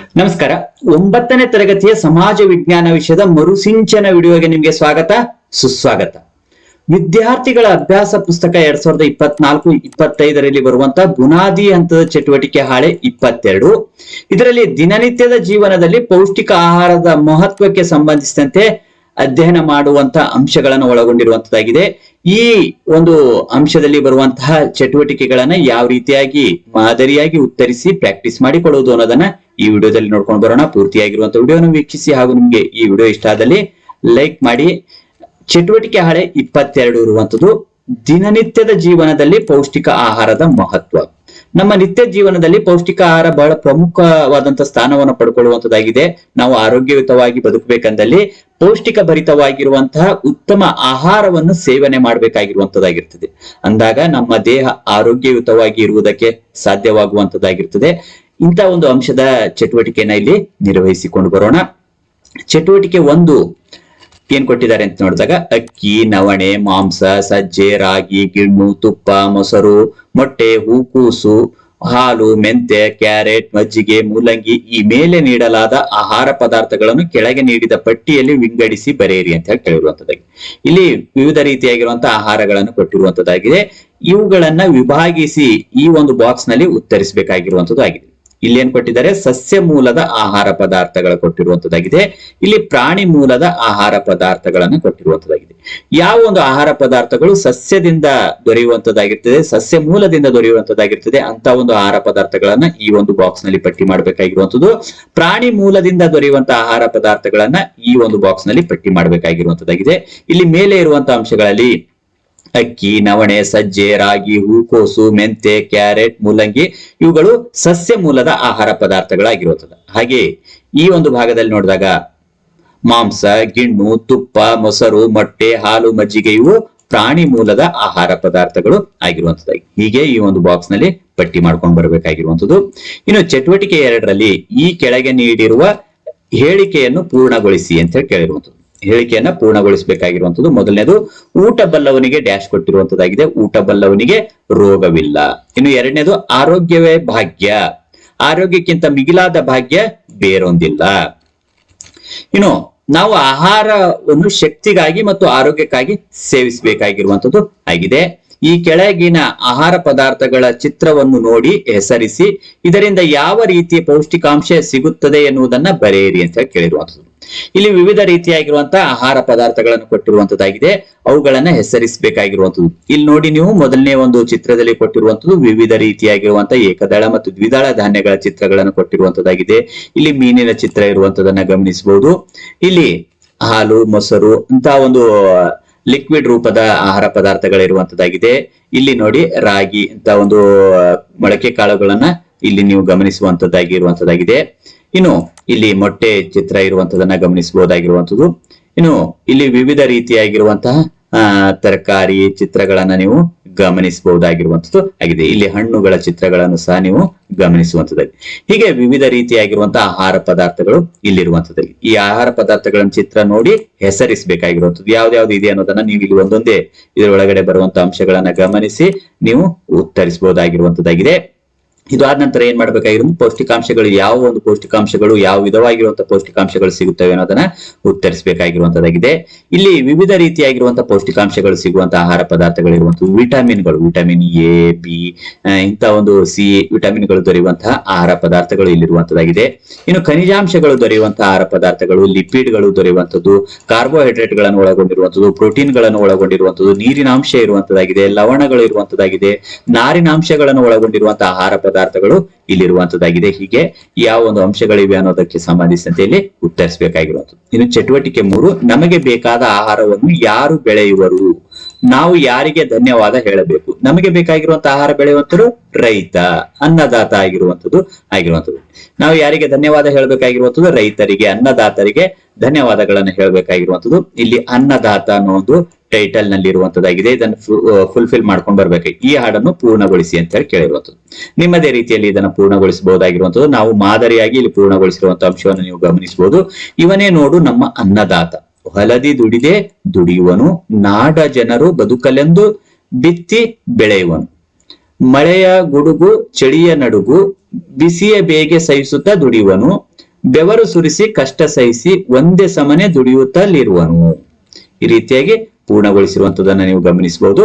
ನಮಸ್ಕಾರ. ಒಂಬತ್ತನೇ ತರಗತಿಯ ಸಮಾಜ ವಿಜ್ಞಾನ ವಿಷಯದ ಮರುಸಿಂಚನ ವಿಡಿಯೋಗೆ ನಿಮಗೆ ಸ್ವಾಗತ, ಸುಸ್ವಾಗತ. ವಿದ್ಯಾರ್ಥಿಗಳ ಅಭ್ಯಾಸ ಪುಸ್ತಕ ಎರಡ್ ಸಾವಿರದ ಇಪ್ಪತ್ನಾಲ್ಕು, ಇಪ್ಪತ್ತೈದರಲ್ಲಿ ಬರುವಂತಹ ಬುನಾದಿ ಹಂತದ ಚಟುವಟಿಕೆ ಹಾಳೆ ಇಪ್ಪತ್ತೆರಡು. ಇದರಲ್ಲಿ ದಿನನಿತ್ಯದ ಜೀವನದಲ್ಲಿ ಪೌಷ್ಟಿಕ ಆಹಾರದ ಮಹತ್ವಕ್ಕೆ ಸಂಬಂಧಿಸಿದಂತೆ ಅಧ್ಯಯನ ಮಾಡುವಂತ ಅಂಶಗಳನ್ನು ಒಳಗೊಂಡಿರುವಂತದ್ದಾಗಿದೆ. ಈ ಒಂದು ಅಂಶದಲ್ಲಿ ಬರುವಂತಹ ಚಟುವಟಿಕೆಗಳನ್ನ ಯಾವ ರೀತಿಯಾಗಿ ಮಾದರಿಯಾಗಿ ಉತ್ತರಿಸಿ ಪ್ರಾಕ್ಟೀಸ್ ಮಾಡಿಕೊಳ್ಳುವುದು ಅನ್ನೋದನ್ನ ಈ ವಿಡಿಯೋದಲ್ಲಿ ನೋಡ್ಕೊಂಡು ಬರೋಣ. ಪೂರ್ತಿಯಾಗಿರುವಂತಹ ವಿಡಿಯೋನ ವೀಕ್ಷಿಸಿ ಹಾಗೂ ನಿಮ್ಗೆ ಈ ವಿಡಿಯೋ ಇಷ್ಟ ಆದಲ್ಲಿ ಲೈಕ್ ಮಾಡಿ. ಚಟುವಟಿಕೆ ಹಾಳೆ ಇಪ್ಪತ್ತೆರಡು ಇರುವಂತದ್ದು. ದಿನನಿತ್ಯದ ಜೀವನದಲ್ಲಿ ಪೌಷ್ಟಿಕ ಆಹಾರದ ಮಹತ್ವ. ನಮ್ಮ ನಿತ್ಯ ಜೀವನದಲ್ಲಿ ಪೌಷ್ಟಿಕ ಆಹಾರ ಬಹಳ ಪ್ರಮುಖವಾದಂತಹ ಸ್ಥಾನವನ್ನು ಪಡ್ಕೊಳ್ಳುವಂತದ್ದಾಗಿದೆ. ನಾವು ಆರೋಗ್ಯಯುತವಾಗಿ ಬದುಕಬೇಕಂದಲ್ಲಿ ಪೌಷ್ಟಿಕ ಭರಿತವಾಗಿರುವಂತಹ ಉತ್ತಮ ಆಹಾರವನ್ನು ಸೇವನೆ ಮಾಡಬೇಕಾಗಿರುವಂತದ್ದಾಗಿರ್ತದೆ. ಅಂದಾಗ ನಮ್ಮ ದೇಹ ಆರೋಗ್ಯಯುತವಾಗಿ ಇರುವುದಕ್ಕೆ ಸಾಧ್ಯವಾಗುವಂತದ್ದಾಗಿರ್ತದೆ. ಇಂಥ ಒಂದು ಅಂಶದ ಚಟುವಟಿಕೆಯನ್ನ ಇಲ್ಲಿ ನಿರ್ವಹಿಸಿಕೊಂಡು ಬರೋಣ. ಚಟುವಟಿಕೆ ಒಂದು ಏನ್ ಕೊಟ್ಟಿದ್ದಾರೆ ಅಂತ ನೋಡಿದಾಗ, ಅಕ್ಕಿ, ನವಣೆ, ಮಾಂಸ, ಸಜ್ಜೆ, ರಾಗಿ, ಗಿಣ್ಣು, ತುಪ್ಪ, ಮೊಸರು, ಮೊಟ್ಟೆ ಹೂಕೂಸು ಹಾಲು ಮೆಂತೆ ಕ್ಯಾರೆಟ್, ಮಜ್ಜಿಗೆ, ಮೂಲಂಗಿ ಈ ಮೇಲೆ ನೀಡಲಾದ ಆಹಾರ ಪದಾರ್ಥಗಳನ್ನು ಕೆಳಗೆ ನೀಡಿದ ಪಟ್ಟಿಯಲ್ಲಿ ವಿಂಗಡಿಸಿ ಬರೆಯಿರಿ ಅಂತ ಹೇಳಿ ಕೇಳಿರುವಂತದ್ದಾಗಿ. ಇಲ್ಲಿ ವಿವಿಧ ರೀತಿಯಾಗಿರುವಂತಹ ಆಹಾರಗಳನ್ನು ಕೊಟ್ಟಿರುವಂತದ್ದಾಗಿದೆ. ಇವುಗಳನ್ನ ವಿಭಾಗಿಸಿ ಈ ಒಂದು ಬಾಕ್ಸ್ನಲ್ಲಿ ಉತ್ತರಿಸಬೇಕಾಗಿರುವಂತದ್ದು ಆಗಿದೆ. ಇಲ್ಲಿ ಏನ್ ಕೊಟ್ಟಿದ್ದಾರೆ? ಸಸ್ಯ ಮೂಲದ ಆಹಾರ ಪದಾರ್ಥಗಳ ಕೊಟ್ಟಿರುವಂತದ್ದಾಗಿದೆ. ಇಲ್ಲಿ ಪ್ರಾಣಿ ಮೂಲದ ಆಹಾರ ಪದಾರ್ಥಗಳನ್ನು ಕೊಟ್ಟಿರುವಂತದ್ದಾಗಿದೆ. ಯಾವ ಒಂದು ಆಹಾರ ಪದಾರ್ಥಗಳು ಸಸ್ಯದಿಂದ ದೊರೆಯುವಂತದ್ದಾಗಿರ್ತದೆ, ಸಸ್ಯ ಮೂಲದಿಂದ ದೊರೆಯುವಂತದ್ದಾಗಿರ್ತದೆ, ಅಂತ ಒಂದು ಆಹಾರ ಪದಾರ್ಥಗಳನ್ನ ಈ ಒಂದು ಬಾಕ್ಸ್ನಲ್ಲಿ ಪಟ್ಟಿ ಮಾಡಬೇಕಾಗಿರುವಂತದ್ದು. ಪ್ರಾಣಿ ಮೂಲದಿಂದ ದೊರೆಯುವಂತಹ ಆಹಾರ ಪದಾರ್ಥಗಳನ್ನ ಈ ಒಂದು ಬಾಕ್ಸ್ನಲ್ಲಿ ಪಟ್ಟಿ ಮಾಡಬೇಕಾಗಿರುವಂತದ್ದಾಗಿದೆ. ಇಲ್ಲಿ ಮೇಲೆ ಇರುವಂತಹ ಅಂಶಗಳಲ್ಲಿ ಅಕ್ಕಿ, ನವಣೆ, ಸಜ್ಜೆ, ರಾಗಿ ಹೂಕೋಸು ಮೆಂತೆ ಕ್ಯಾರೆಟ್, ಮೂಲಂಗಿ ಇವುಗಳು ಸಸ್ಯ ಮೂಲದ ಆಹಾರ ಪದಾರ್ಥಗಳಾಗಿರುತ್ತದೆ. ಹಾಗೆ ಈ ಒಂದು ಭಾಗದಲ್ಲಿ ನೋಡಿದಾಗ ಮಾಂಸ, ಗಿಣ್ಣು, ತುಪ್ಪ, ಮೊಸರು, ಮೊಟ್ಟೆ, ಹಾಲು, ಮಜ್ಜಿಗೆ ಇವು ಪ್ರಾಣಿ ಮೂಲದ ಆಹಾರ ಪದಾರ್ಥಗಳು ಆಗಿರುವಂತದ್ದಾಗಿ ಹೀಗೆ ಈ ಒಂದು ಬಾಕ್ಸ್ನಲ್ಲಿ ಪಟ್ಟಿ ಮಾಡ್ಕೊಂಡು ಬರಬೇಕಾಗಿರುವಂತದ್ದು ಇನ್ನು ಚಟುವಟಿಕೆ ಎರಡರಲ್ಲಿ ಈ ಕೆಳಗೆ ನೀಡಿರುವ ಹೇಳಿಕೆಯನ್ನು ಪೂರ್ಣಗೊಳಿಸಿ ಅಂತ ಹೇಳಿ ಕೇಳಿರುವಂತದ್ದು ಹೇಳಿಕೆಯನ್ನ ಪೂರ್ಣಗೊಳಿಸಬೇಕಾಗಿರುವಂತದ್ದು. ಮೊದಲನೇದು, ಊಟ ಬಲ್ಲವನಿಗೆ ಡ್ಯಾಶ್ ಕೊಟ್ಟಿರುವಂತದ್ದಾಗಿದೆ. ಊಟ ಬಲ್ಲವನಿಗೆ ರೋಗವಿಲ್ಲ. ಇನ್ನು ಎರಡನೇದು, ಆರೋಗ್ಯವೇ ಭಾಗ್ಯ. ಆರೋಗ್ಯಕ್ಕಿಂತ ಮಿಗಿಲಾದ ಭಾಗ್ಯ ಬೇರೊಂದಿಲ್ಲ. ಇನ್ನು ನಾವು ಆಹಾರವನ್ನು ಶಕ್ತಿಗಾಗಿ ಮತ್ತು ಆರೋಗ್ಯಕ್ಕಾಗಿ ಸೇವಿಸಬೇಕಾಗಿರುವಂತದ್ದು ಆಗಿದೆ. ಈ ಕೆಳಗಿನ ಆಹಾರ ಪದಾರ್ಥಗಳ ಚಿತ್ರವನ್ನು ನೋಡಿ, ಹೆಸರಿಸಿ, ಇದರಿಂದ ಯಾವ ರೀತಿಯ ಪೌಷ್ಟಿಕಾಂಶ ಸಿಗುತ್ತದೆ ಎನ್ನುವುದನ್ನ ಬರೆಯಿರಿ ಅಂತ ಹೇಳಿ ಕೇಳಿರುವಂತದ್ದು. ಇಲ್ಲಿ ವಿವಿಧ ರೀತಿಯಾಗಿರುವಂತಹ ಆಹಾರ ಪದಾರ್ಥಗಳನ್ನು ಕೊಟ್ಟಿರುವಂತದ್ದಾಗಿದೆ. ಅವುಗಳನ್ನ ಹೆಸರಿಸಬೇಕಾಗಿರುವಂತದ್ದು. ಇಲ್ಲಿ ನೋಡಿ ನೀವು ಮೊದಲನೇ ಒಂದು ಚಿತ್ರದಲ್ಲಿ ಕೊಟ್ಟಿರುವಂತದ್ದು ವಿವಿಧ ರೀತಿಯಾಗಿರುವಂತಹ ಏಕದಳ ಮತ್ತು ದ್ವಿದಳ ಧಾನ್ಯಗಳ ಚಿತ್ರಗಳನ್ನು ಕೊಟ್ಟಿರುವಂತದ್ದಾಗಿದೆ. ಇಲ್ಲಿ ಮೀನಿನ ಚಿತ್ರ ಇರುವಂತದನ್ನ ಗಮನಿಸಬಹುದು. ಇಲ್ಲಿ ಹಾಲು, ಮೊಸರು ಅಂತ ಒಂದು ಲಿಕ್ವಿಡ್ ರೂಪದ ಆಹಾರ ಪದಾರ್ಥಗಳಿರುವಂತದ್ದಾಗಿದೆ. ಇಲ್ಲಿ ನೋಡಿ ರಾಗಿ ಅಂತ ಒಂದು ಮೊಳಕೆ ಕಾಳುಗಳನ್ನ ಇಲ್ಲಿ ನೀವು ಗಮನಿಸುವಂತದ್ದಾಗಿರುವಂತದ್ದಾಗಿದೆ. ಇನ್ನು ಇಲ್ಲಿ ಮೊಟ್ಟೆ ಚಿತ್ರ ಇರುವಂತದನ್ನ ಗಮನಿಸಬಹುದಾಗಿರುವಂತದ್ದು. ಇನ್ನು ಇಲ್ಲಿ ವಿವಿಧ ರೀತಿಯಾಗಿರುವಂತಹ ತರಕಾರಿ ಚಿತ್ರಗಳನ್ನ ನೀವು ಗಮನಿಸಬಹುದಾಗಿರುವಂತದ್ದು ಆಗಿದೆ. ಇಲ್ಲಿ ಹಣ್ಣುಗಳ ಚಿತ್ರಗಳನ್ನು ಸಹ ನೀವು ಗಮನಿಸುವಂತದ್ದಾಗಿದೆ ಹೀಗೆ ವಿವಿಧ ರೀತಿಯಾಗಿರುವಂತಹ ಆಹಾರ ಪದಾರ್ಥಗಳು ಇಲ್ಲಿರುವಂತದ್ದು ಈ ಆಹಾರ ಪದಾರ್ಥಗಳ ಚಿತ್ರ ನೋಡಿ ಹೆಸರಿಸಬೇಕಾಗಿರುವಂತದ್ದು. ಯಾವ್ದಾವ್ದು ಇದೆ ಅನ್ನೋದನ್ನ ನೀವು ಇಲ್ಲಿ ಒಂದೊಂದೇ ಇದರೊಳಗಡೆ ಬರುವಂತಹ ಅಂಶಗಳನ್ನ ಗಮನಿಸಿ ನೀವು ಉತ್ತರಿಸಬಹುದಾಗಿರುವಂತದ್ದಾಗಿದೆ. ಇದು ಆದ ನಂತರ ಏನ್ ಮಾಡ್ಬೇಕಾಗಿರೋದು ಪೌಷ್ಟಿಕಾಂಶಗಳು, ಯಾವ ಒಂದು ಪೌಷ್ಟಿಕಾಂಶಗಳು, ಯಾವ ವಿಧವಾಗಿರುವಂತಹ ಪೌಷ್ಟಿಕಾಂಶಗಳು ಸಿಗುತ್ತವೆ ಅನ್ನೋದನ್ನ ಉತ್ತರಿಸಬೇಕಾಗಿರುವಂತದ್ದಾಗಿದೆ. ಇಲ್ಲಿ ವಿವಿಧ ರೀತಿಯಾಗಿರುವಂತಹ ಪೌಷ್ಟಿಕಾಂಶಗಳು ಸಿಗುವಂತಹ ಆಹಾರ ಪದಾರ್ಥಗಳಿರುವಂತಹ ವಿಟಮಿನ್ಗಳು, ವಿಟಮಿನ್ ಎ, ಬಿ ಇಂಥ ಒಂದು ಸಿ, ವಿಟಮಿನ್ಗಳು ದೊರೆಯುವಂತಹ ಆಹಾರ ಪದಾರ್ಥಗಳು ಇಲ್ಲಿರುವಂತದ್ದಾಗಿದೆ. ಇನ್ನು ಖನಿಜಾಂಶಗಳು ದೊರೆಯುವಂತಹ ಆಹಾರ ಪದಾರ್ಥಗಳು, ಲಿಪಿಡ್ಗಳು ದೊರೆಯುವಂಥದ್ದು ಕಾರ್ಬೋಹೈಡ್ರೇಟ್ಗಳನ್ನು ಒಳಗೊಂಡಿರುವಂತದ್ದು ಪ್ರೋಟೀನ್ಗಳನ್ನು ಒಳಗೊಂಡಿರುವಂತದ್ದು ನೀರಿನ ಅಂಶ ಇರುವಂತದ್ದಾಗಿದೆ, ಲವಣಗಳು ಇರುವಂತದ್ದಾಗಿದೆ ನಾರಿನಾಂಶಗಳನ್ನು ಒಳಗೊಂಡಿರುವಂತಹ ಆಹಾರ ಪದಾರ್ಥಗಳು ಇಲ್ಲಿರುವಂತದ್ದಾಗಿದೆ. ಹೀಗೆ ಯಾವ ಒಂದು ಅಂಶಗಳಿವೆ ಅನ್ನೋದಕ್ಕೆ ಸಂಬಂಧಿಸಿದಂತೆ ಇಲ್ಲಿ ಉತ್ತರಿಸಬೇಕಾಗಿರುವಂತದ್ದು ಇನ್ನು ಚಟುವಟಿಕೆ ಮೂರು, ನಮಗೆ ಬೇಕಾದ ಆಹಾರವನ್ನು ಯಾರು ಬೆಳೆಯುವರು? ನಾವು ಯಾರಿಗೆ ಧನ್ಯವಾದ ಹೇಳಬೇಕು? ನಮಗೆ ಬೇಕಾಗಿರುವಂತಹ ಆಹಾರ ಬೆಳೆಯುವಂತರು ರೈತ, ಅನ್ನದಾತ ಆಗಿರುವಂತದ್ದು ಆಗಿರುವಂತದ್ದು ನಾವು ಯಾರಿಗೆ ಧನ್ಯವಾದ ಹೇಳಬೇಕಾಗಿರುವಂತದ್ದು ರೈತರಿಗೆ, ಅನ್ನದಾತರಿಗೆ ಧನ್ಯವಾದಗಳನ್ನು ಹೇಳಬೇಕಾಗಿರುವಂತದ್ದು ಇಲ್ಲಿ ಅನ್ನದಾತ ಅನ್ನೋ ಒಂದು ಟೈಟಲ್ನಲ್ಲಿ ಇರುವಂತದ್ದಾಗಿದೆ ಇದನ್ನು ಫುಲ್ಫಿಲ್ ಮಾಡ್ಕೊಂಡು ಬರ್ಬೇಕು ಈ ಹಾಡನ್ನು ಪೂರ್ಣಗೊಳಿಸಿ ಅಂತ ಹೇಳಿ ಕೇಳಿರುವಂತದ್ದು ನಿಮ್ಮದೇ ರೀತಿಯಲ್ಲಿ ಇದನ್ನು ಪೂರ್ಣಗೊಳಿಸಬಹುದಾಗಿರುವಂತದ್ದು ನಾವು ಮಾದರಿಯಾಗಿ ಇಲ್ಲಿ ಪೂರ್ಣಗೊಳಿಸಿರುವಂತಹ ಅಂಶವನ್ನು ನೀವು ಗಮನಿಸಬಹುದು. ಇವನೇ ನೋಡು ನಮ್ಮ ಅನ್ನದಾತ. ಹೊಲದಿ ದುಡಿದೆ, ದುಡಿಯುವನು. ನಾಡ ಜನರು ಬದುಕಲೆಂದು ಬಿತ್ತಿ ಬೆಳೆಯುವನು. ಮಳೆಯ ಗುಡುಗು, ಚಳಿಯ ನಡುಗು, ಬಿಸಿಯ ಬೇಗೆ ಸಹಿಸುತ್ತಾ ದುಡಿಯುವನು. ಬೆವರು ಸುರಿಸಿ, ಕಷ್ಟ ಸಹಿಸಿ, ಒಂದೇ ಸಮನೆ ದುಡಿಯುತ್ತಲಿರುವನು ಈ ರೀತಿಯಾಗಿ ಪೂರ್ಣಗೊಳಿಸಿರುವಂತದನ್ನ ನೀವು ಗಮನಿಸಬಹುದು.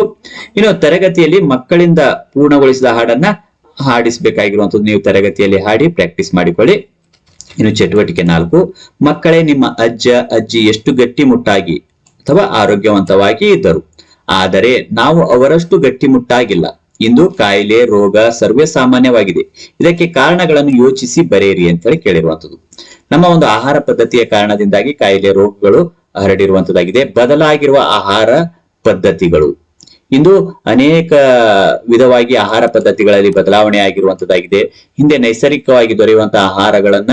ಇನ್ನು ತರಗತಿಯಲ್ಲಿ ಮಕ್ಕಳಿಂದ ಪೂರ್ಣಗೊಳಿಸಿದ ಹಾಡನ್ನ ಹಾಡಿಸಬೇಕಾಗಿರುವಂತದ್ದು ನೀವು ತರಗತಿಯಲ್ಲಿ ಹಾಡಿ ಪ್ರಾಕ್ಟೀಸ್ ಮಾಡಿಕೊಳ್ಳಿ. ಇನ್ನು ಚಟುವಟಿಕೆ ನಾಲ್ಕು, ಮಕ್ಕಳೇ ನಿಮ್ಮ ಅಜ್ಜ, ಅಜ್ಜಿ ಎಷ್ಟು ಗಟ್ಟಿಮುಟ್ಟಾಗಿ ಅಥವಾ ಆರೋಗ್ಯವಂತವಾಗಿ ಇದ್ದರು. ಆದರೆ ನಾವು ಅವರಷ್ಟು ಗಟ್ಟಿಮುಟ್ಟಾಗಿಲ್ಲ. ಇಂದು ಕಾಯಿಲೆ, ರೋಗ ಸರ್ವೇ ಸಾಮಾನ್ಯವಾಗಿದೆ. ಇದಕ್ಕೆ ಕಾರಣಗಳನ್ನು ಯೋಚಿಸಿ ಬರೆಯಿರಿ ಅಂತ ಹೇಳಿ ಕೇಳಿರುವಂತದ್ದು. ನಮ್ಮ ಒಂದು ಆಹಾರ ಪದ್ಧತಿಯ ಕಾರಣದಿಂದಾಗಿ ಕಾಯಿಲೆ, ರೋಗಗಳು ಹರಡಿರುವಂತದ್ದಾಗಿದೆ. ಬದಲಾಗಿರುವ ಆಹಾರ ಪದ್ಧತಿಗಳು. ಇಂದು ಅನೇಕ ವಿಧವಾಗಿ ಆಹಾರ ಪದ್ಧತಿಗಳಲ್ಲಿ ಬದಲಾವಣೆ ಆಗಿರುವಂತದ್ದಾಗಿದೆ ಹಿಂದೆ ನೈಸರ್ಗಿಕವಾಗಿ ದೊರೆಯುವಂತಹ ಆಹಾರಗಳನ್ನ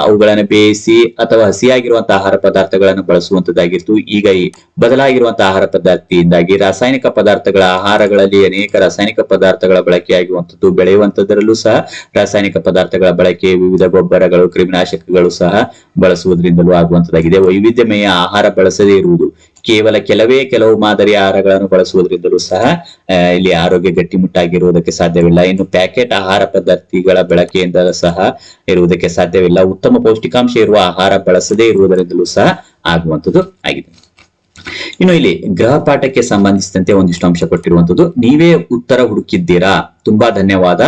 ಅವುಗಳನ್ನ ಬೇಯಿಸಿ ಅಥವಾ ಹಸಿಯಾಗಿರುವಂತಹ ಆಹಾರ ಪದಾರ್ಥಗಳನ್ನು ಬಳಸುವಂತದ್ದಾಗಿತ್ತು ಈಗ ಈ ಬದಲಾಗಿರುವಂತಹ ಆಹಾರ ಪದಾರ್ಥದಿಂದಾಗಿ ರಾಸಾಯನಿಕ ಪದಾರ್ಥಗಳ ಆಹಾರಗಳಲ್ಲಿ ಅನೇಕ ರಾಸಾಯನಿಕ ಪದಾರ್ಥಗಳ ಬಳಕೆಯಾಗುವಂಥದ್ದು ಬೆಳೆಯುವಂತದರಲ್ಲೂ ಸಹ ರಾಸಾಯನಿಕ ಪದಾರ್ಥಗಳ ಬಳಕೆ, ವಿವಿಧ ಗೊಬ್ಬರಗಳು, ಕ್ರಿಮಿನಾಶಕಗಳು ಸಹ ಬಳಸುವುದರಿಂದಲೂ ಆಗುವಂತದ್ದಾಗಿದೆ ವೈವಿಧ್ಯಮಯ ಆಹಾರ ಬಳಸದೇ ಇರುವುದು ಕೇವಲ ಕೆಲವೇ ಕೆಲವು ಮಾದರಿಯ ಆಹಾರಗಳನ್ನು ಬಳಸುವುದರಿಂದಲೂ ಸಹ ಇಲ್ಲಿ ಆರೋಗ್ಯ ಗಟ್ಟಿಮುಟ್ಟಾಗಿರುವುದಕ್ಕೆ ಸಾಧ್ಯವಿಲ್ಲ. ಇನ್ನು ಪ್ಯಾಕೆಟ್ ಆಹಾರ ಪದ್ಧತಿಗಳ ಬಳಕೆಯಿಂದ ಸಹ ಇರುವುದಕ್ಕೆ ಸಾಧ್ಯವಿಲ್ಲ. ಉತ್ತಮ ಪೌಷ್ಟಿಕಾಂಶ ಇರುವ ಆಹಾರ ಬಳಸದೇ ಇರುವುದರಿಂದಲೂ ಸಹ ಆಗುವಂತದ್ದು ಆಗಿದೆ. ಇನ್ನು ಇಲ್ಲಿ ಗೃಹ ಪಾಠಕ್ಕೆ ಸಂಬಂಧಿಸಿದಂತೆ ಒಂದಿಷ್ಟು ಅಂಶ ಕೊಟ್ಟಿರುವಂತದ್ದು ನೀವೇ ಉತ್ತರ ಹುಡುಕಿದ್ದೀರಾ? ತುಂಬಾ ಧನ್ಯವಾದ.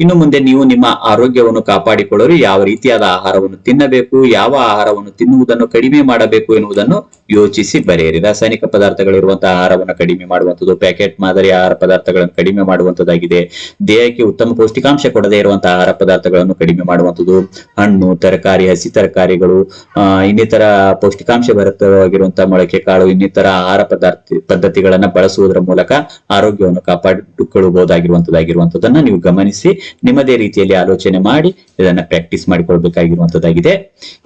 ಇನ್ನು ಮುಂದೆ ನೀವು ನಿಮ್ಮ ಆರೋಗ್ಯವನ್ನು ಕಾಪಾಡಿಕೊಳ್ಳಲು ಯಾವ ರೀತಿಯಾದ ಆಹಾರವನ್ನು ತಿನ್ನಬೇಕು, ಯಾವ ಆಹಾರವನ್ನು ತಿನ್ನುವುದನ್ನು ಕಡಿಮೆ ಮಾಡಬೇಕು ಎನ್ನುವುದನ್ನು ಯೋಚಿಸಿ ಬರೆಯಿರಿ. ರಾಸಾಯನಿಕ ಪದಾರ್ಥಗಳಿರುವಂತಹ ಆಹಾರವನ್ನು ಕಡಿಮೆ ಮಾಡುವಂಥದ್ದು, ಪ್ಯಾಕೆಟ್ ಮಾದರಿ ಆಹಾರ ಪದಾರ್ಥಗಳನ್ನು ಕಡಿಮೆ ಮಾಡುವಂತದ್ದಾಗಿದೆ ದೇಹಕ್ಕೆ ಉತ್ತಮ ಪೌಷ್ಟಿಕಾಂಶ ಕೊಡದೇ ಇರುವಂತಹ ಆಹಾರ ಪದಾರ್ಥಗಳನ್ನು ಕಡಿಮೆ ಮಾಡುವಂಥದ್ದು, ಹಣ್ಣು, ತರಕಾರಿ, ಹಸಿ ತರಕಾರಿಗಳು ಇನ್ನಿತರ ಪೌಷ್ಟಿಕಾಂಶ ಭರಿತವಾಗಿರುವಂತಹ ಮೊಳಕೆ ಕಾಳು, ಇನ್ನಿತರ ಆಹಾರ ಪದಾರ್ಥ ಪದ್ಧತಿಗಳನ್ನ ಬಳಸುವುದರ ಮೂಲಕ ಆರೋಗ್ಯವನ್ನು ಕಾಪಾಡಿಕೊಳ್ಳಬಹುದಾಗಿರುವಂತದ್ದಾಗಿರುವಂತದನ್ನ ನೀವು ಗಮನಿಸಿ, ನಿಮ್ಮದೇ ರೀತಿಯಲ್ಲಿ ಆಲೋಚನೆ ಮಾಡಿ, ಇದನ್ನ ಪ್ರಾಕ್ಟೀಸ್ ಮಾಡಿಕೊಳ್ಬೇಕಾಗಿರುವಂತದ್ದಾಗಿದೆ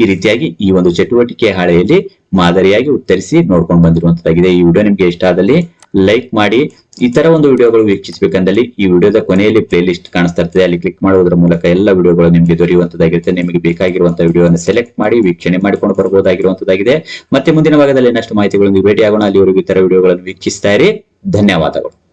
ಈ ರೀತಿಯಾಗಿ ಈ ಒಂದು ಚಟುವಟಿಕೆ ಹಾಳೆಯಲ್ಲಿ ಮಾದರಿಯಾಗಿ ಉತ್ತರಿಸಿ ನೋಡ್ಕೊಂಡು ಬಂದಿರುವಂತದ್ದಾಗಿದೆ ಈ ವಿಡಿಯೋ ನಿಮ್ಗೆ ಇಷ್ಟ ಆದಲ್ಲಿ ಲೈಕ್ ಮಾಡಿ. ಈ ತರ ಒಂದು ವಿಡಿಯೋಗಳು ವೀಕ್ಷಿಸಬೇಕಂದಲ್ಲಿ ಈ ವಿಡಿಯೋದ ಕೊನೆಯಲ್ಲಿ ಪ್ಲೇ ಲಿಸ್ಟ್ ಕಾಣಿಸ್ತಾ ಇರ್ತದೆ. ಅಲ್ಲಿ ಕ್ಲಿಕ್ ಮಾಡುವುದರ ಮೂಲಕ ಎಲ್ಲ ವಿಡಿಯೋಗಳು ನಿಮಗೆ ದೊರೆಯುವಂತದಾಗಿರುತ್ತೆ ನಿಮಗೆ ಬೇಕಾಗಿರುವಂತಹ ವಿಡಿಯೋವನ್ನು ಸೆಲೆಕ್ಟ್ ಮಾಡಿ, ವೀಕ್ಷಣೆ ಮಾಡಿಕೊಂಡು ಬರಬಹುದಾಗಿರುವಂತದ್ದಾಗಿದೆ ಮತ್ತೆ ಮುಂದಿನ ಭಾಗದಲ್ಲಿ ಇನ್ನಷ್ಟು ಮಾಹಿತಿಗಳನ್ನು ಭೇಟಿಯಾಗೋಣ. ಅಲ್ಲಿವರೆಗೂ ಈ ತರ ವಿಡಿಯೋಗಳನ್ನು ವೀಕ್ಷಿಸ್ತಾ ಧನ್ಯವಾದಗಳು.